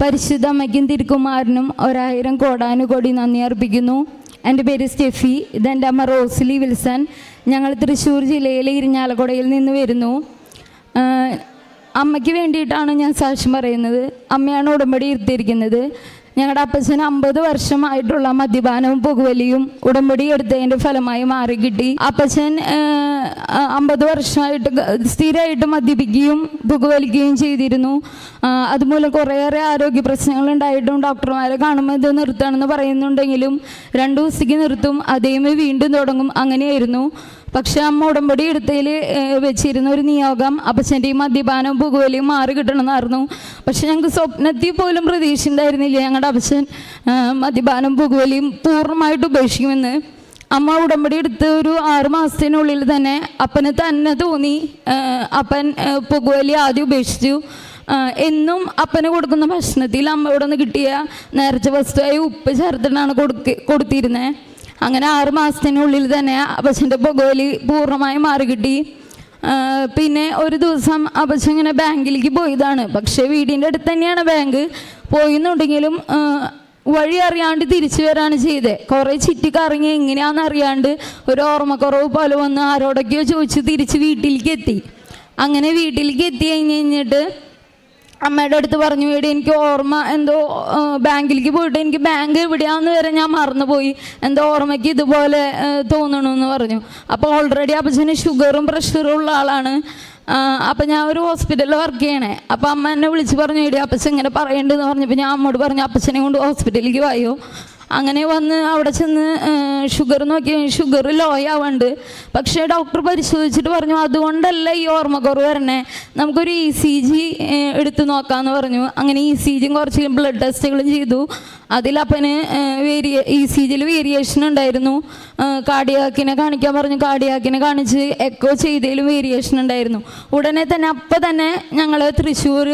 പരിശുദ്ധ അമ്മയ്ക്കും തിരുക്കുമാരനും ഒരായിരം കോടാനുകോടി നന്ദി അർപ്പിക്കുന്നു. എന്റെ പേര് സ്റ്റെഫി ഇതെന്റെ അമ്മ റോസ്ലി വിൽസൺ. ഞങ്ങൾ തൃശ്ശൂർ ജില്ലയിലെ ഇരിഞ്ഞാലക്കുടയിൽ നിന്ന് വരുന്നു. അമ്മയ്ക്ക് വേണ്ടിയിട്ടാണ് ഞാൻ സാക്ഷ്യം പറയുന്നത്. അമ്മയാണ് ഉടമ്പടി ഇരുത്തിയിരിക്കുന്നത് ഞങ്ങളുടെ അപ്പച്ചന് അമ്പത് വർഷമായിട്ടുള്ള മദ്യപാനവും പുകവലിയും ഉടമ്പടി എടുത്തതിന്റെ ഫലമായി മാറി കിട്ടി. അപ്പച്ചൻ അമ്പത് വർഷമായിട്ട് സ്ഥിരമായിട്ട് മദ്യപിക്കുകയും പുകവലിക്കുകയും ചെയ്തിരുന്നു. അതുമൂലം കുറേയേറെ ആരോഗ്യ പ്രശ്നങ്ങൾ ഉണ്ടായിട്ടും ഡോക്ടർമാരെ കാണുമ്പോൾ ഇത് നിർത്തണമെന്ന് പറയുന്നുണ്ടെങ്കിലും രണ്ടു ദിവസത്തേക്ക് നിർത്തും അതേമേ വീണ്ടും തുടങ്ങും. അങ്ങനെയായിരുന്നു. പക്ഷെ അമ്മ ഉടമ്പടി എടുത്തതിൽ വെച്ചിരുന്ന ഒരു നിയോഗം അപ്പച്ചന്റെയും മദ്യപാനവും പുകവലിയും മാറി കിട്ടണമെന്നായിരുന്നു. പക്ഷെ ഞങ്ങൾക്ക് സ്വപ്നത്തിൽ പോലും പ്രതീക്ഷ ഉണ്ടായിരുന്നില്ല ഞങ്ങളുടെ അപ്പച്ചൻ മദ്യപാനവും മദ്യപാനം പുകവലിയും പൂർണമായിട്ട് ഉപേക്ഷിക്കുമെന്ന്. അമ്മ ഉടമ്പടി എടുത്ത് ഒരു ആറ് മാസത്തിനുള്ളിൽ തന്നെ അപ്പന് തന്നെ തോന്നി അപ്പൻ പുകവലി ആദ്യം ഉപേക്ഷിച്ചു. എന്നും അപ്പന് കൊടുക്കുന്ന ഭക്ഷണത്തിൽ അമ്മയോടൊന്ന് കിട്ടിയ നേർച്ച വസ്തുവായി ഉപ്പ് ചേർത്തിട്ടാണ് കൊടുക്ക കൊടുത്തിരുന്നത് അങ്ങനെ ആറ് മാസത്തിനുള്ളിൽ തന്നെ അപ്പച്ചന്റെ പുകവലി പൂർണമായും മാറി കിട്ടി. പിന്നെ ഒരു ദിവസം അപ്പച്ചൻ ഇങ്ങനെ ബാങ്കിലേക്ക് പോയതാണ്. പക്ഷേ വീടിന്റെ അടുത്ത് തന്നെയാണ് ബാങ്ക് പോയിന്നുണ്ടെങ്കിലും വഴി അറിയാണ്ട് തിരിച്ചു വരാണ് ചെയ്തത് കുറേ ചുറ്റി കറങ്ങി എങ്ങനെയാണെന്ന് അറിയാണ്ട് ഒരു ഓർമ്മക്കുറവ് പോലെ വന്ന് ആരോടൊക്കെയോ ചോദിച്ച് തിരിച്ച് വീട്ടിലേക്ക് എത്തി. അങ്ങനെ വീട്ടിലേക്ക് എത്തി കഴിഞ്ഞ് കഴിഞ്ഞിട്ട് അമ്മയുടെ അടുത്ത് പറഞ്ഞു എടി എനിക്ക് ഓർമ്മ എന്തോ ബാങ്കിലേക്ക് പോയിട്ട് എനിക്ക് ബാങ്ക് എവിടെയാന്ന് വരെ ഞാൻ മറന്നുപോയി. എന്തോ ഓർമ്മയ്ക്ക് ഇതുപോലെ തോന്നണു എന്ന് പറഞ്ഞു. അപ്പോൾ ഓൾറെഡി അപ്പച്ചന് ഷുഗറും പ്രഷറും ഉള്ള ആളാണ്. അപ്പം ഞാൻ ഒരു ഹോസ്പിറ്റലിൽ വർക്ക് ചെയ്യണേ. അപ്പം അമ്മ എന്നെ വിളിച്ച് പറഞ്ഞു എടി അപ്പച്ചൻ ഇങ്ങനെ പറയണ്ടെന്ന് പറഞ്ഞപ്പോൾ ഞാൻ അമ്മോട് പറഞ്ഞു അപ്പച്ചനെ കൊണ്ട് ഹോസ്പിറ്റലിലേക്ക് വായോ? അങ്ങനെ വന്ന് അവിടെ ചെന്ന് ഷുഗർ നോക്കി. ഷുഗർ ലോ ആവുന്നുണ്ട് പക്ഷേ ഡോക്ടർ പരിശോധിച്ചിട്ട് പറഞ്ഞു അതുകൊണ്ടല്ല ഈ ഓർമ്മക്കുറവ് വരണേ. നമുക്കൊരു ഇ സി ജി എടുത്ത് നോക്കാമെന്ന് പറഞ്ഞു. അങ്ങനെ ഇ സി ജിയും കുറച്ച് ബ്ലഡ് ടെസ്റ്റുകളും ചെയ്തു. അതിലപ്പന് വേരിയ ഇ സി ജിയിൽ വേരിയേഷൻ ഉണ്ടായിരുന്നു. കാർഡിയാക്കിനെ കാണിക്കാൻ പറഞ്ഞു. കാർഡിയാക്കിനെ കാണിച്ച് എക്കോ ചെയ്തതിലും വേരിയേഷൻ ഉണ്ടായിരുന്നു. ഉടനെ തന്നെ അപ്പം തന്നെ ഞങ്ങൾ തൃശ്ശൂർ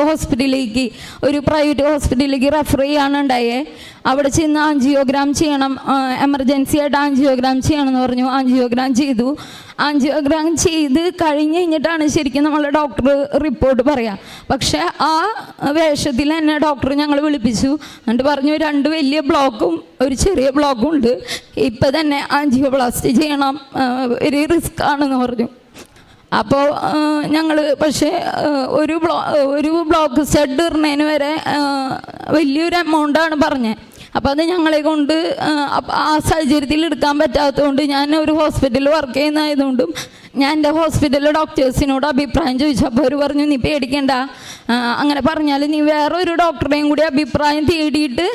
ഹോസ്പിറ്റലിലേക്ക് ഒരു പ്രൈവറ്റ് ഹോസ്പിറ്റലിലേക്ക് റെഫർ ചെയ്യാണ് ഉണ്ടായേ അവിടെ ചെന്ന് ആൻജിയോഗ്രാം ചെയ്യണം. എമർജൻസി ആയിട്ട് ആൻജിയോഗ്രാം ചെയ്യണമെന്ന് പറഞ്ഞു. ആൻജിയോഗ്രാം ചെയ്തു. ആൻജിയോഗ്രാം ചെയ്ത് കഴിഞ്ഞ് കഴിഞ്ഞിട്ടാണ് ശരിക്കും നമ്മൾ ഡോക്ടർ റിപ്പോർട്ട് പറയാം. പക്ഷെ ആ വേഷത്തിൽ തന്നെ ഡോക്ടർ ഞങ്ങൾ വിളിപ്പിച്ചു. എന്നിട്ട് പറഞ്ഞു രണ്ട് വലിയ ബ്ലോക്കും ഒരു ചെറിയ ബ്ലോക്കും ഉണ്ട്. ഇപ്പം തന്നെ ആൻജിയോപ്ലാസ്റ്റി ചെയ്യണം. ഒരു റിസ്ക് ആണെന്ന് പറഞ്ഞു. അപ്പോൾ ഞങ്ങൾ പക്ഷേ ഒരു ബ്ലോ ഒരു ബ്ലോക്ക് സെഡ് ഇടുന്നതിന് വരെ വലിയൊരു എമൗണ്ടാണ് പറഞ്ഞത് അപ്പോൾ അത് ഞങ്ങളെ കൊണ്ട് ആ, സാഹചര്യത്തിൽ എടുക്കാൻ പറ്റാത്തതുകൊണ്ട് ഞാൻ ഒരു ഹോസ്പിറ്റലിൽ വർക്ക് ചെയ്യുന്നതായതുകൊണ്ടും ഞാൻ എന്റെ ഹോസ്പിറ്റലിലെ ഡോക്ടേഴ്സിനോട് അഭിപ്രായം ചോദിച്ചപ്പോൾ അവർ പറഞ്ഞു നീ പേടിക്കണ്ട. അങ്ങനെ പറഞ്ഞാൽ നീ വേറെ ഒരു ഡോക്ടറെയും കൂടി അഭിപ്രായം തേടിയിട്ട്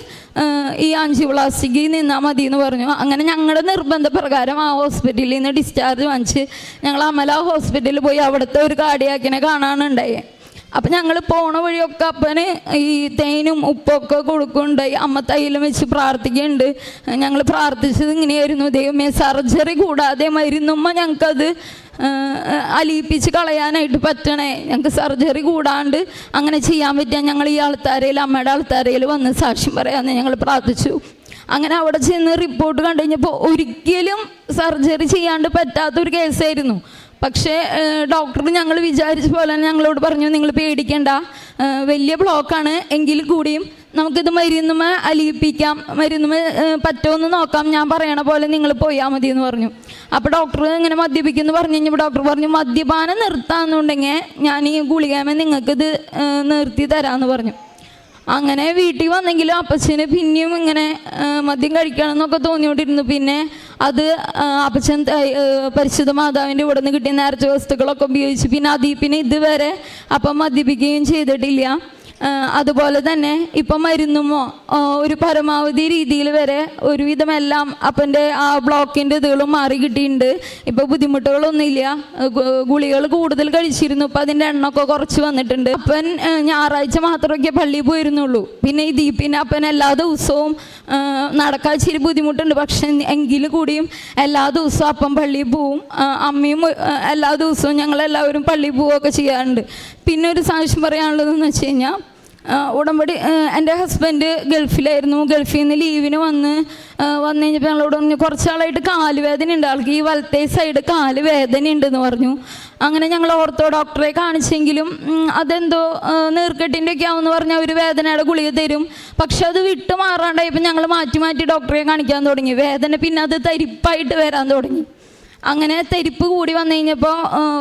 ഈ ആൻജിയോപ്ലാസ്റ്റിക്ക് നിന്നാൽ മതി എന്ന് പറഞ്ഞു. അങ്ങനെ ഞങ്ങളുടെ നിർബന്ധപ്രകാരം ആ ഹോസ്പിറ്റലിൽ നിന്ന് ഡിസ്ചാർജ് വാങ്ങിച്ച് ഞങ്ങൾ അമല ഹോസ്പിറ്റലിൽ പോയി അവിടുത്തെ ഒരു കാർഡിയാക്കിനെ കാണാനുണ്ടായേ. അപ്പം ഞങ്ങൾ പോണ വഴിയൊക്കെ അപ്പന് ഈ തേനും ഉപ്പൊക്കെ കൊടുക്കുന്നുണ്ടായി അമ്മ തൈലം വെച്ച് പ്രാർത്ഥിക്കുന്നുണ്ട്. ഞങ്ങൾ പ്രാർത്ഥിച്ചത് ഇങ്ങനെയായിരുന്നു. ദൈവമേ സർജറി കൂടാതെ മരുന്നുമ്മ ഞങ്ങൾക്കത് അലിയിപ്പിച്ച് കളയാനായിട്ട് പറ്റണേ. ഞങ്ങൾക്ക് സർജറി കൂടാണ്ട് അങ്ങനെ ചെയ്യാൻ പറ്റിയാൽ ഞങ്ങൾ ഈ ആൾത്താരയിൽ അമ്മയുടെ ആൾത്താരയിൽ വന്ന് സാക്ഷ്യം പറയാമെന്ന് ഞങ്ങൾ പ്രാർത്ഥിച്ചു. അങ്ങനെ അവിടെ ചെന്ന് റിപ്പോർട്ട് കണ്ടു കഴിഞ്ഞപ്പോൾ ഒരിക്കലും സർജറി ചെയ്യാണ്ട് പറ്റാത്തൊരു കേസായിരുന്നു. പക്ഷേ ഡോക്ടർ ഞങ്ങൾ വിചാരിച്ച പോലെ ഞങ്ങളോട് പറഞ്ഞു നിങ്ങൾ പേടിക്കേണ്ട. വലിയ ബ്ലോക്കാണ്. എങ്കിൽ കൂടിയും നമുക്കിത് മരുന്നുമ അലിയിപ്പിക്കാം. മരുന്നുമ പറ്റുമെന്ന് നോക്കാം. ഞാൻ പറയണ പോലെ നിങ്ങൾ പോയാൽ മതി എന്ന് പറഞ്ഞു. അപ്പോൾ ഡോക്ടർ ഇങ്ങനെ മദ്യപിക്കുമെന്ന് പറഞ്ഞു. കഴിഞ്ഞപ്പോൾ ഡോക്ടർ പറഞ്ഞു മദ്യപാനം നിർത്താമെന്നുണ്ടെങ്കിൽ ഞാൻ ഈ ഗുളികമേ നിങ്ങൾക്കിത് നിർത്തി തരാമെന്ന് പറഞ്ഞു. അങ്ങനെ വീട്ടിൽ വന്നെങ്കിലും അപ്പച്ചന് പിന്നെയും ഇങ്ങനെ മദ്യം കഴിക്കണം എന്നൊക്കെ തോന്നിയോണ്ടിരുന്നു പിന്നെ അത് അപ്പച്ചൻ പരിശുദ്ധ മാതാവിന്റെ ഇവിടെ നിന്ന് കിട്ടിയ നേർച്ച വസ്തുക്കളൊക്കെ ഉപയോഗിച്ച് പിന്നെ അതിൽ പിന്നെ ഇതുവരെ അപ്പം മദ്യപിക്കുകയും ചെയ്തിട്ടില്ല. അതുപോലെ തന്നെ ഇപ്പം മരുന്നുമോ ഒരു പരമാവധി രീതിയിൽ വരെ ഒരുവിധമെല്ലാം അപ്പന്റെ ആ ബ്ലോക്കിന്റെ ഇതുകളും മാറി കിട്ടിയിട്ടുണ്ട്. ഇപ്പോൾ ബുദ്ധിമുട്ടുകളൊന്നുമില്ല. ഗുളികൾ കൂടുതൽ കഴിച്ചിരുന്നു. ഇപ്പം അതിന്റെ എണ്ണമൊക്കെ കുറച്ച് വന്നിട്ടുണ്ട്. അപ്പൻ ഞായറാഴ്ച മാത്രമൊക്കെ പള്ളിയിൽ പോയിരുന്നുള്ളൂ. പിന്നെ ഈ ദീപിന് അപ്പൻ എല്ലാ ദിവസവും നടക്കാൻ ഇച്ചിരി ബുദ്ധിമുട്ടുണ്ട്. പക്ഷെ എങ്കിൽ കൂടിയും എല്ലാ ദിവസവും അപ്പം പള്ളിയിൽ പോവും. അമ്മയും എല്ലാ ദിവസവും ഞങ്ങളെല്ലാവരും പള്ളിയിൽ പോവുകയൊക്കെ ചെയ്യാറുണ്ട്. പിന്നെ ഒരു സാക്ഷ്യം പറയാനുള്ളതെന്ന് വെച്ച് കഴിഞ്ഞാൽ ഉടമ്പടി എന്റെ ഹസ്ബൻഡ് ഗൾഫിലായിരുന്നു. ഗൾഫിൽ നിന്ന് ലീവിന് വന്ന് വന്നു കഴിഞ്ഞപ്പോൾ ഞങ്ങളോട് പറഞ്ഞു കുറച്ചാളായിട്ട് കാൽ വേദന ഉണ്ട്. ആൾക്ക് ഈ വലത്തെ സൈഡ് കാൽ വേദന ഉണ്ടെന്ന് പറഞ്ഞു. അങ്ങനെ ഞങ്ങൾ ഓർത്തോ ഡോക്ടറെ കാണിച്ചെങ്കിലും അതെന്തോ നീർക്കെട്ടിന്റെ ഒക്കെ ആവുമെന്ന് പറഞ്ഞാൽ അവർ വേദനയുടെ ഗുളിക തരും. പക്ഷെ അത് വിട്ട് മാറാണ്ടായപ്പോൾ ഞങ്ങൾ മാറ്റി മാറ്റി ഡോക്ടറെ കാണിക്കാൻ തുടങ്ങി. വേദന പിന്നെ അത് തരിപ്പായിട്ട് വരാൻ തുടങ്ങി. അങ്ങനെ തെരിപ്പ് കൂടി വന്നു കഴിഞ്ഞപ്പോൾ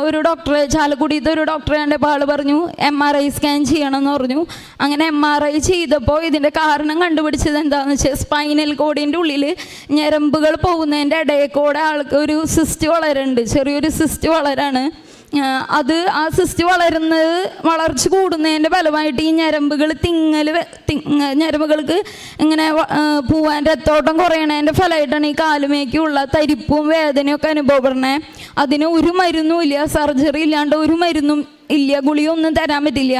ഒരു ഡോക്ടറെ ചാലക്കുടിയത്തെ ഒരു ഡോക്ടറെ കണ്ടപ്പോൾ ആൾ പറഞ്ഞു എം ആർ ഐ സ്കാൻ ചെയ്യണം എന്ന് പറഞ്ഞു. അങ്ങനെ എം ആർ ഐ ചെയ്തപ്പോൾ ഇതിന്റെ കാരണം കണ്ടുപിടിച്ചത് എന്താണെന്ന് വെച്ചാൽ സ്പൈനൽ കോഡിന്റെ ഉള്ളിൽ ഞരമ്പുകൾ പോകുന്നതിന്റെ ഇടയിൽ കൂടെ ആൾക്ക് ഒരു സിസ്റ്റ് വളരുന്നുണ്ട് ചെറിയൊരു സിസ്റ്റ് വളരാണ്. അത് ആ സിസ്റ്റ് വളരുന്നത് വളർച്ച കൂടുന്നതിന്റെ ഫലമായിട്ട് ഈ ഞരമ്പുകൾ തിങ്ങൽ തിങ് ഞരമ്പുകൾക്ക് ഇങ്ങനെ പൂവാൻ രത്തോട്ടം കുറയണതിന്റെ ഫലമായിട്ടാണ് ഈ കാലുമേക്കുള്ള തരിപ്പും വേദനയും ഒക്കെ അനുഭവപ്പെടണേ അതിന് ഒരു മരുന്നും ഇല്ല സർജറി ഇല്ലാണ്ട് ഒരു മരുന്നും ഇല്ല ഗുളിയൊന്നും തരാൻ പറ്റില്ല.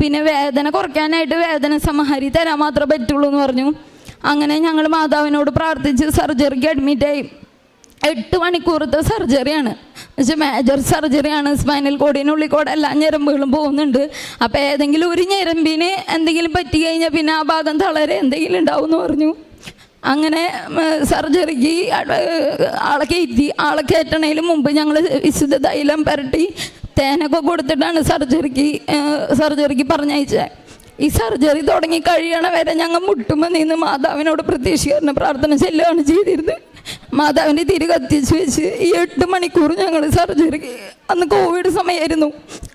പിന്നെ വേദന കുറയ്ക്കാനായിട്ട് വേദന സംഹാരി തരാൻ മാത്രമേ പറ്റുള്ളൂ എന്ന് പറഞ്ഞു. അങ്ങനെ ഞങ്ങൾ മാതാവിനോട് പ്രാർത്ഥിച്ച് സർജറിക്ക് അഡ്മിറ്റായി എട്ട് മണിക്കൂറത്തെ സർജറിയാണ്. മേജർ സർജറിയാണ് സ്പൈനൽ കോടിനുള്ളിൽ കൂടെ എല്ലാ ഞരമ്പുകളും പോകുന്നുണ്ട്. അപ്പോൾ ഏതെങ്കിലും ഒരു ഞരമ്പിന് എന്തെങ്കിലും പറ്റി കഴിഞ്ഞാൽ പിന്നെ ആ ഭാഗം തളരെ എന്തെങ്കിലും ഉണ്ടാവും എന്ന് പറഞ്ഞു. അങ്ങനെ സർജറിക്ക് ആളെ കയറ്റി. ആളെ കയറ്റണതിന് മുമ്പ് ഞങ്ങൾ വിശുദ്ധ തൈലം പുരട്ടി തേനൊക്കെ കൊടുത്തിട്ടാണ് സർജറിക്ക് സർജറിക്ക് പറഞ്ഞയച്ചത് ഈ സർജറി തുടങ്ങി കഴിയണ വരെ ഞങ്ങൾ മുട്ടുമ്പോൾ നിന്ന് മാതാവിനോട് പ്രതീക്ഷിക്കുന്ന പ്രാർത്ഥന ചെല്ലുകയാണ് ചെയ്തിരുന്നത്. മാതാവിന്റെ തിരി കത്തിച്ച് വെച്ച് ഈ എട്ട് മണിക്കൂർ ഞങ്ങൾ സർജറി അന്ന് കോവിഡ് സമയമായിരുന്നു.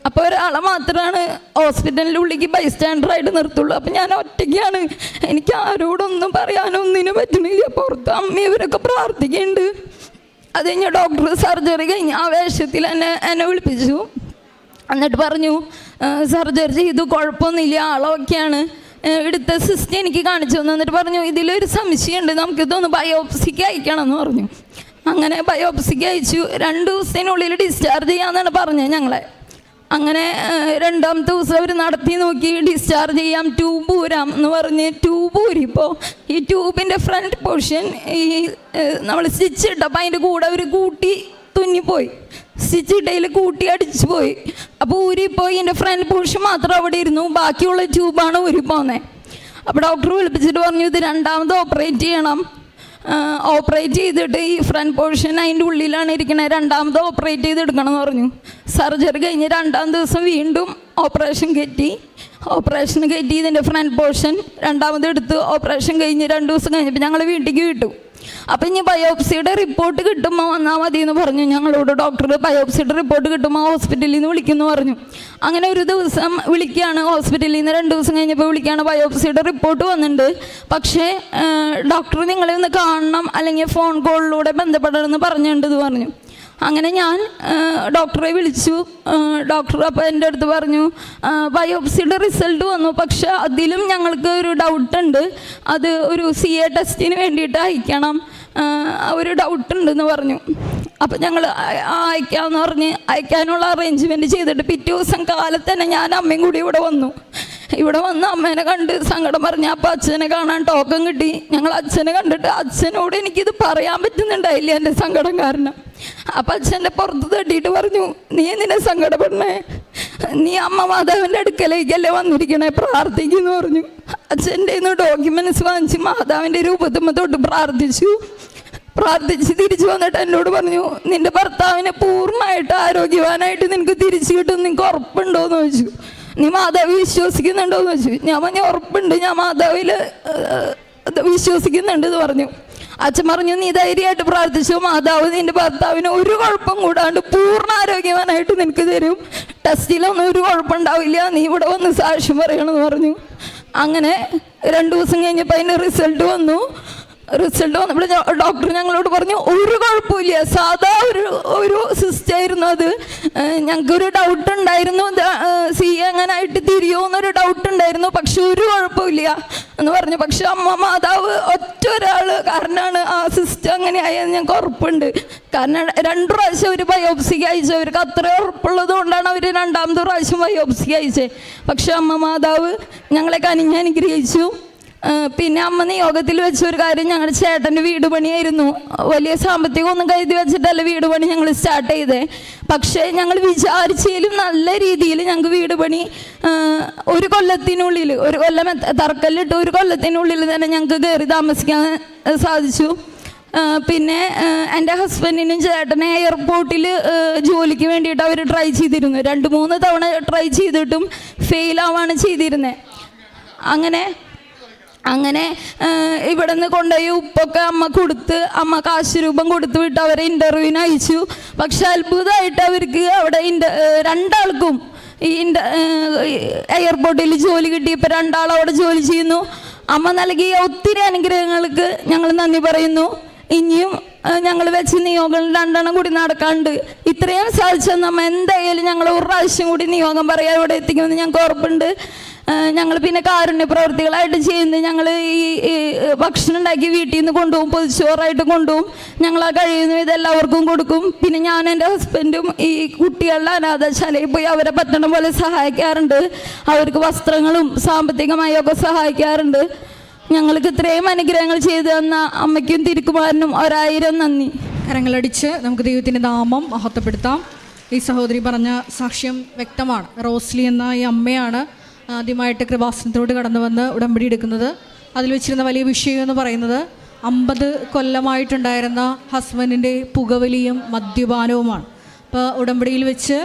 അപ്പോൾ ഒരാളെ മാത്രമാണ് ഹോസ്പിറ്റലിന്റെ ഉള്ളിലേക്ക് ബൈസ്റ്റാൻഡറായിട്ട് നിർത്തുള്ളൂ. അപ്പം ഞാൻ ഒറ്റയ്ക്കാണ്. എനിക്ക് ആരോടൊന്നും പറയാനൊന്നിനും പറ്റണില്ല പുറത്ത് അമ്മ ഇവരൊക്കെ പ്രാർത്ഥിക്കുന്നുണ്ട്. അത് കഴിഞ്ഞ് ഡോക്ടർ സർജറി കഴിഞ്ഞ് ആ വേഷത്തിൽ എന്നെ എന്നെ വിളിപ്പിച്ചു. എന്നിട്ട് പറഞ്ഞു സർജറി ചെയ്തു കുഴപ്പമൊന്നുമില്ല. ആളൊക്കെയാണ്. ഇവിടുത്തെ സിസ്റ്റർ എനിക്ക് കാണിച്ചു തന്നിട്ട് പറഞ്ഞു ഇതിലൊരു സംശയമുണ്ട്. നമുക്കിതൊന്ന് ബയോപ്സിക്ക് അയക്കണം എന്ന് പറഞ്ഞു. അങ്ങനെ ബയോപ്സിക്ക് അയച്ചു. രണ്ട് ദിവസത്തിനുള്ളിൽ ഡിസ്ചാർജ് ചെയ്യാമെന്നാണ് പറഞ്ഞത് ഞങ്ങളെ. അങ്ങനെ രണ്ടാമത്തെ ദിവസം അവർ നടത്തി നോക്കി ഡിസ്ചാർജ് ചെയ്യാം ട്യൂബ് ഊരാം എന്ന് പറഞ്ഞ് ട്യൂബ് ഊരിപ്പോൾ ഈ ട്യൂബിന്റെ ഫ്രണ്ട് പോർഷൻ ഈ നമ്മൾ സ്റ്റിച്ച് ഇട്ടപ്പോൾ അതിന്റെ കൂടെ അവർ കൂട്ടി തുന്നിപ്പോയി. സ്റ്റിച്ച് ഇട്ടയിൽ കൂട്ടി അടിച്ചു പോയി. അപ്പോൾ ഊരിപ്പോയി എന്റെ ഫ്രണ്ട് പോർഷൻ മാത്രം അവിടെ ഇരുന്നു. ബാക്കിയുള്ള ട്യൂബാണ് ഊരിപ്പോന്നത് അപ്പോൾ ഡോക്ടർ വിളിപ്പിച്ചിട്ട് പറഞ്ഞു ഇത് രണ്ടാമത് ഓപ്പറേറ്റ് ചെയ്യണം. ഓപ്പറേറ്റ് ചെയ്തിട്ട് ഈ ഫ്രണ്ട് പോർഷൻ അതിന്റെ ഉള്ളിലാണ് ഇരിക്കുന്നത് രണ്ടാമത് ഓപ്പറേറ്റ് ചെയ്ത് എടുക്കണം എന്ന് പറഞ്ഞു. സർജറി കഴിഞ്ഞ് രണ്ടാം ദിവസം വീണ്ടും ഓപ്പറേഷൻ കയറ്റി ഓപ്പറേഷൻ കയറ്റി ഇതിന്റെ ഫ്രണ്ട് പോർഷൻ രണ്ടാമത് എടുത്ത്. ഓപ്പറേഷൻ കഴിഞ്ഞ് രണ്ട് ദിവസം കഴിഞ്ഞപ്പോൾ ഞങ്ങൾ വീട്ടിലേക്ക് വിട്ടു. അപ്പം ഇനി ബയോപ്സിയുടെ റിപ്പോർട്ട് കിട്ടുമ്പോൾ വന്നാൽ മതി എന്ന് പറഞ്ഞു. ഞങ്ങളോട് ഡോക്ടർ ബയോപ്സിയുടെ റിപ്പോർട്ട് കിട്ടുമ്പോൾ ഹോസ്പിറ്റലിൽ നിന്ന് വിളിക്കുമെന്ന് പറഞ്ഞു. അങ്ങനെ ഒരു ദിവസം വിളിക്കുകയാണ്. ഹോസ്പിറ്റലിൽ നിന്ന് രണ്ട് ദിവസം കഴിഞ്ഞപ്പോൾ വിളിക്കുകയാണ് ബയോപ്സിയുടെ റിപ്പോർട്ട് വന്നിട്ടുണ്ട്. പക്ഷേ ഡോക്ടർ നിങ്ങളെ ഒന്ന് കാണണം അല്ലെങ്കിൽ ഫോൺ കോളിലൂടെ ബന്ധപ്പെടണമെന്ന് പറഞ്ഞിട്ടുണ്ട് പറഞ്ഞു. അങ്ങനെ ഞാൻ ഡോക്ടറെ വിളിച്ചു. ഡോക്ടർ അപ്പോൾ എന്റെ അടുത്ത് പറഞ്ഞു ബയോപ്സിയുടെ റിസൾട്ട് വന്നു. പക്ഷെ അതിലും ഞങ്ങൾക്ക് ഒരു ഡൗട്ടുണ്ട് അത് ഒരു സി എ ടെസ്റ്റിന് വേണ്ടിയിട്ട് അയക്കണം. ഒരു ഡൗട്ട് ഉണ്ടെന്ന് പറഞ്ഞു. അപ്പം ഞങ്ങൾ അയക്കാമെന്ന് പറഞ്ഞ് അയക്കാനുള്ള അറേഞ്ച്മെന്റ് ചെയ്തിട്ട് പിറ്റേ ദിവസം കാലത്ത് തന്നെ ഞാൻ അമ്മയും കൂടി ഇവിടെ വന്നു. ഇവിടെ വന്ന് അമ്മേനെ കണ്ട് സങ്കടം പറഞ്ഞ അപ്പം അച്ഛനെ കാണാൻ ടോക്കൺ കിട്ടി? ഞങ്ങൾ അച്ഛനെ കണ്ടിട്ട് അച്ഛനോട് എനിക്കിത് പറയാൻ പറ്റുന്നുണ്ടായില്ല എന്റെ സങ്കടം കാരണം. അപ്പം അച്ഛന്റെ പുറത്ത് തട്ടിയിട്ട് പറഞ്ഞു നീ എന്തിനെ സങ്കടപ്പെടണേ? നീ അമ്മ മാതാവിന്റെ അടുക്കലേക്കല്ലേ വന്നിരിക്കണേ? പ്രാർത്ഥിക്കുന്നു പറഞ്ഞു. അച്ഛന്റെ ഇന്ന് ഡോക്യുമെന്റ്സ് വാങ്ങിച്ച് മാതാവിന്റെ രൂപത്തുമ്മ തൊട്ട് പ്രാർത്ഥിച്ചു. പ്രാർത്ഥിച്ച് തിരിച്ചു വന്നിട്ട് എന്നോട് പറഞ്ഞു നിന്റെ ഭർത്താവിനെ പൂർണമായിട്ട് ആരോഗ്യവാനായിട്ട് നിനക്ക് തിരിച്ചു കിട്ടും നിനക്ക് ഉറപ്പുണ്ടോ എന്ന് ചോദിച്ചു. നീ മാതാവ് വിശ്വസിക്കുന്നുണ്ടോ എന്ന് ചോദിച്ചു. ഞാൻ പറഞ്ഞു ഉറപ്പുണ്ട്. ഞാൻ മാതാവിൽ വിശ്വസിക്കുന്നുണ്ട് എന്ന് പറഞ്ഞു. അച്ഛൻ പറഞ്ഞു നീ ധൈര്യമായിട്ട് പ്രാർത്ഥിച്ചു. മാതാവ് നിന്റെ ഭർത്താവിന് ഒരു കുഴപ്പം കൂടാണ്ട് പൂർണ ആരോഗ്യവാനായിട്ട് നിനക്ക് തരും. ടെസ്റ്റിലൊന്നും ഒരു കുഴപ്പമുണ്ടാവില്ല. നീ ഇവിടെ വന്ന് സാക്ഷ്യം പറയണമെന്ന് പറഞ്ഞു. അങ്ങനെ രണ്ടു ദിവസം കഴിഞ്ഞപ്പോൾ അതിന്റെ റിസൾട്ട് വന്നു. റിസൾട്ട് വന്നപ്പോൾ ഡോക്ടർ ഞങ്ങളോട് പറഞ്ഞു ഒരു കുഴപ്പമില്ല സാധാ ഒരു ഒരു സിസ്റ്റായിരുന്നു അത്. ഞങ്ങൾക്കൊരു ഡൗട്ട് ഉണ്ടായിരുന്നു. സി എങ്ങനായിട്ട് തിരിയോ എന്നൊരു ഡൗട്ട് ഉണ്ടായിരുന്നു. പക്ഷെ ഒരു കുഴപ്പമില്ല എന്ന് പറഞ്ഞു. പക്ഷെ അമ്മ മാതാവ് ഒറ്റ ഒരാൾ കാരണമാണ് ആ സിസ്റ്റം അങ്ങനെ ആയെന്ന് ഞങ്ങൾക്ക് ഉറപ്പുണ്ട്. കാരണം രണ്ടു പ്രാവശ്യം അവർ ബയോപ്സിക്ക് അയച്ചു അവർക്ക് അത്ര ഉറപ്പുള്ളത് കൊണ്ടാണ് അവർ രണ്ടാമത്തെ പ്രാവശ്യം ബയോപ്സിക്ക് അയച്ചത് പക്ഷെ അമ്മ മാതാവ് ഞങ്ങളെ കനിഞ്ഞ് അനുഗ്രഹിച്ചു. ആ, പിന്നെ അമ്മ നിയോഗത്തിൽ വെച്ച ഒരു കാര്യം ഞങ്ങളുടെ ചേട്ടന്റെ വീട് പണിയായിരുന്നു. വലിയ സാമ്പത്തികമൊന്നും കരുതി വെച്ചിട്ടല്ല വീട് പണി ഞങ്ങൾ സ്റ്റാർട്ട് ചെയ്തേ. പക്ഷേ ഞങ്ങൾ വിചാരിച്ചതിലും നല്ല രീതിയിൽ ഞങ്ങൾക്ക് വീട് പണി ഒരു കൊല്ലത്തിനുള്ളിൽ ഒരു കൊല്ലം തറക്കല്ലിട്ട് ഒരു കൊല്ലത്തിനുള്ളിൽ തന്നെ ഞങ്ങൾക്ക് കയറി താമസിക്കാൻ സാധിച്ചു. പിന്നെ എന്റെ ഹസ്ബൻഡിനും ചേട്ടനെ എയർപോർട്ടിൽ ജോലിക്ക് വേണ്ടിയിട്ട് അവർ ട്രൈ ചെയ്തിരുന്നു. രണ്ട് മൂന്ന് തവണ ട്രൈ ചെയ്തിട്ടും ഫെയിലാവാണ് ചെയ്തിരുന്നത് അങ്ങനെ അങ്ങനെ ഇവിടെ നിന്ന് കൊണ്ടുപോയി ഉപ്പൊക്കെ അമ്മ കൊടുത്ത് അമ്മ കാശ് രൂപം കൊടുത്തു വിട്ട് അവരെ ഇന്റർവ്യൂവിന് അയച്ചു. പക്ഷെ അത്ഭുതമായിട്ട് അവർക്ക് അവിടെ ഇന്റ രണ്ടാൾക്കും ഈ ഇന്റർ എയർപോർട്ടിൽ ജോലി കിട്ടിയപ്പോൾ രണ്ടാൾ അവിടെ ജോലി ചെയ്യുന്നു. അമ്മ നൽകിയ ഒത്തിരി അനുഗ്രഹങ്ങൾക്ക് ഞങ്ങൾ നന്ദി പറയുന്നു. ഇനിയും ഞങ്ങൾ വെച്ച് നിയോഗങ്ങൾ രണ്ടെണ്ണം കൂടി നടക്കാണ്ട് ഇത്രയും സാധിച്ചെന്ന് നമ്മ എന്തായാലും ഞങ്ങൾ ഒരു പ്രാവശ്യം കൂടി നിയോഗം പറയാൻ ഇവിടെ എത്തിക്കുമെന്ന് ഞങ്ങൾക്ക് ഉറപ്പുണ്ട്. ഞങ്ങൾ പിന്നെ കാരുണ്യ പ്രവർത്തികളായിട്ട് ചെയ്യുന്നത് ഞങ്ങൾ ഈ ഈ ഭക്ഷണം ഉണ്ടാക്കി വീട്ടിൽ നിന്ന് കൊണ്ടുപോകും. പൊതിച്ചോറായിട്ട് കൊണ്ടുപോകും. ഞങ്ങൾ ആ കഴിയുന്ന ഇതെല്ലാവർക്കും കൊടുക്കും. പിന്നെ ഞാൻ എന്റെ ഹസ്ബൻഡും ഈ കുട്ടികളുടെ അനാഥശാലയിൽ പോയി അവരെ പറ്റണ പോലെ സഹായിക്കാറുണ്ട്. അവർക്ക് വസ്ത്രങ്ങളും സാമ്പത്തികമായി ഒക്കെ സഹായിക്കാറുണ്ട്. ഞങ്ങൾക്ക് ഇത്രയും അനുഗ്രഹങ്ങൾ ചെയ്തു തന്ന അമ്മയ്ക്കും തിരുക്കുമാരനും ഒരായിരം നന്ദി. കരങ്ങളടിച്ച് നമുക്ക് ദൈവത്തിന്റെ നാമം മഹത്വപ്പെടുത്താം. ഈ സഹോദരി പറഞ്ഞ സാക്ഷ്യം വ്യക്തമാണ്. റോസ്ലി എന്ന ഈ അമ്മയാണ് ആദ്യമായിട്ട് കൃപാസനത്തിലോട്ട് കടന്നു വന്ന് ഉടമ്പടി എടുക്കുന്നത്. അതിൽ വെച്ചിരുന്ന വലിയ വിഷയം എന്ന് പറയുന്നത് അമ്പത് കൊല്ലമായിട്ടുണ്ടായിരുന്ന ഹസ്ബൻഡിന്റെ പുകവലിയും മദ്യപാനവുമാണ്. അപ്പോൾ ഉടമ്പടിയിൽ വെച്ച്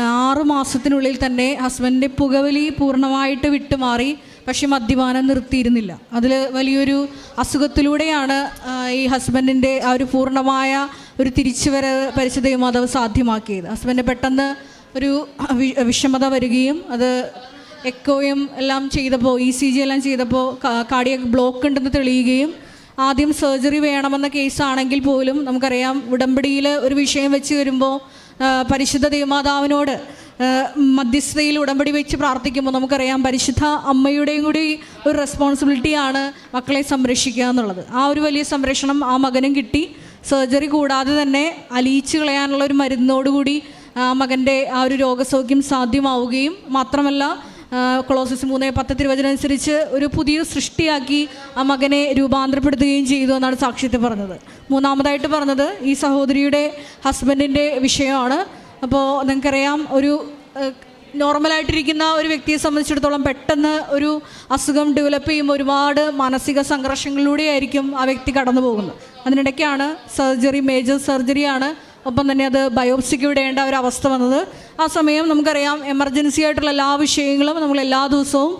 ആറ് മാസത്തിനുള്ളിൽ തന്നെ ഹസ്ബൻഡിന്റെ പുകവലി പൂർണമായിട്ട് വിട്ടുമാറി പക്ഷെ മദ്യപാനം നിർത്തിയിരുന്നില്ല. അതിൽ വലിയൊരു അസുഖത്തിലൂടെയാണ് ഈ ഹസ്ബൻഡിന്റെ ആ ഒരു പൂർണമായ ഒരു തിരിച്ചുവരവ് പരിശുദ്ധ മാതാവ് സാധ്യമാക്കിയത്. ഹസ്ബൻഡ് പെട്ടെന്ന് ഒരു വിഷമത വരികയും അത് എക്കോയും എല്ലാം ചെയ്തപ്പോൾ ഇ സി ജി എല്ലാം ചെയ്തപ്പോൾ കാർഡിയക് ബ്ലോക്ക് ഉണ്ടെന്ന് തെളിയുകയും ആദ്യം സർജറി വേണമെന്ന കേസാണെങ്കിൽ പോലും നമുക്കറിയാം ഉടമ്പടിയിൽ ഒരു വിഷയം വെച്ച് വരുമ്പോൾ പരിശുദ്ധ ദേവമാതാവിനോട് മധ്യസ്ഥതയിൽ ഉടമ്പടി വെച്ച് പ്രാർത്ഥിക്കുമ്പോൾ നമുക്കറിയാം പരിശുദ്ധ അമ്മയുടെയും കൂടി ഒരു റെസ്പോൺസിബിലിറ്റിയാണ് മക്കളെ സംരക്ഷിക്കുക എന്നുള്ളത്. ആ ഒരു വലിയ സംരക്ഷണം ആ മകനും കിട്ടി. സർജറി കൂടാതെ തന്നെ അലിയിച്ച് കളയാനുള്ള ഒരു മരുന്നോടുകൂടി ആ മകന്റെ ആ ഒരു രോഗസൗഖ്യം സാധ്യമാവുകയും മാത്രമല്ല കൊളോസിസ് മൂന്ന് പത്ത് തിരുവചനം അനുസരിച്ച് ഒരു പുതിയ സൃഷ്ടിയാക്കി ആ മകനെ രൂപാന്തരപ്പെടുത്തുകയും ചെയ്തു എന്നാണ് സാക്ഷ്യത്തിൽ പറഞ്ഞത്. മൂന്നാമതായിട്ട് പറഞ്ഞത് ഈ സഹോദരിയുടെ ഹസ്ബൻഡിന്റെ വിഷയമാണ്. അപ്പോൾ നിങ്ങൾക്കറിയാം ഒരു നോർമലായിട്ടിരിക്കുന്ന ഒരു വ്യക്തിയെ സംബന്ധിച്ചിടത്തോളം പെട്ടെന്ന് ഒരു അസുഖം ഡെവലപ്പ് ചെയ്യുമ്പോൾ ഒരുപാട് മാനസിക സംഘർഷങ്ങളിലൂടെയായിരിക്കും ആ വ്യക്തി കടന്നു പോകുന്നത് അതിനിടയ്ക്കാണ് സർജറി മേജർ സർജറിയാണ് ഒപ്പം തന്നെ അത് ബയോപ്സിക്ക് വിടേണ്ട ഒരു അവസ്ഥ വന്നത്. ആ സമയം നമുക്കറിയാം എമർജൻസി ആയിട്ടുള്ള എല്ലാ വിഷയങ്ങളും നമ്മൾ എല്ലാ ദിവസവും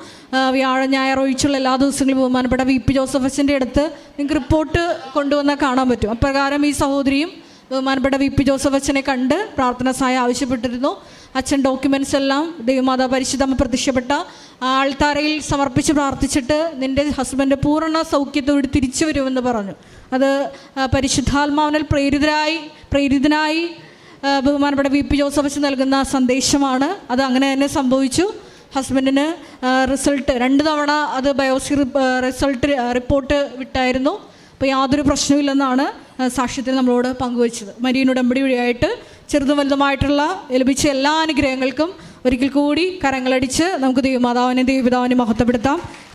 വ്യാഴ ഞായർ ഒഴിച്ചുള്ള എല്ലാ ദിവസങ്ങളും ബഹുമാനപ്പെട്ട വി പി ജോസഫ് അടുത്ത് നിങ്ങൾക്ക് റിപ്പോർട്ട് കൊണ്ടുവന്നാൽ കാണാൻ പറ്റും. അപ്രകാരം ഈ സഹോദരിയും ബഹുമാനപ്പെട്ട വി പി ജോസഫ് കണ്ട് പ്രാർത്ഥന സഹായം ആവശ്യപ്പെട്ടിരുന്നു. അച്ഛൻ ഡോക്യുമെന്റ്സ് എല്ലാം ദൈവമാതാ പരിശുദ്ധമ്മ പ്രത്യക്ഷപ്പെട്ട ആൾത്താരയിൽ സമർപ്പിച്ച് പ്രാർത്ഥിച്ചിട്ട് നിന്റെ ഹസ്ബൻഡ് പൂർണ സൗഖ്യത്തോട് തിരിച്ചു വരുമെന്ന് പറഞ്ഞു. അത് പരിശുദ്ധാത്മാവനൽ പ്രേരിതരായി പ്രേരിതനായി ബഹുമാനപ്പെട്ട വി. പി. ജോസഫ് അച്ഛൻ നൽകുന്ന സന്ദേശമാണ്. അത് അങ്ങനെ തന്നെ സംഭവിച്ചു. ഹസ്ബൻഡിന് റിസൾട്ട് രണ്ട് തവണ അത് ബയോസി റിസൾട്ട് റിപ്പോർട്ട് വിട്ടായിരുന്നു. അപ്പോൾ യാതൊരു പ്രശ്നമില്ലെന്നാണ് സാക്ഷ്യത്തിൽ നമ്മളോട് പങ്കുവച്ചത്. മരീൻ ഉടമ്പടി വഴിയായിട്ട് ചെറുതും വലുതുമായിട്ടുള്ള ലഭിച്ച എല്ലാ അനുഗ്രഹങ്ങൾക്കും ഒരിക്കൽ കൂടി കരങ്ങളടിച്ച് നമുക്ക് ദൈവമാതാവിനെ ദൈവപിതാവിനെ മഹത്വപ്പെടുത്താം.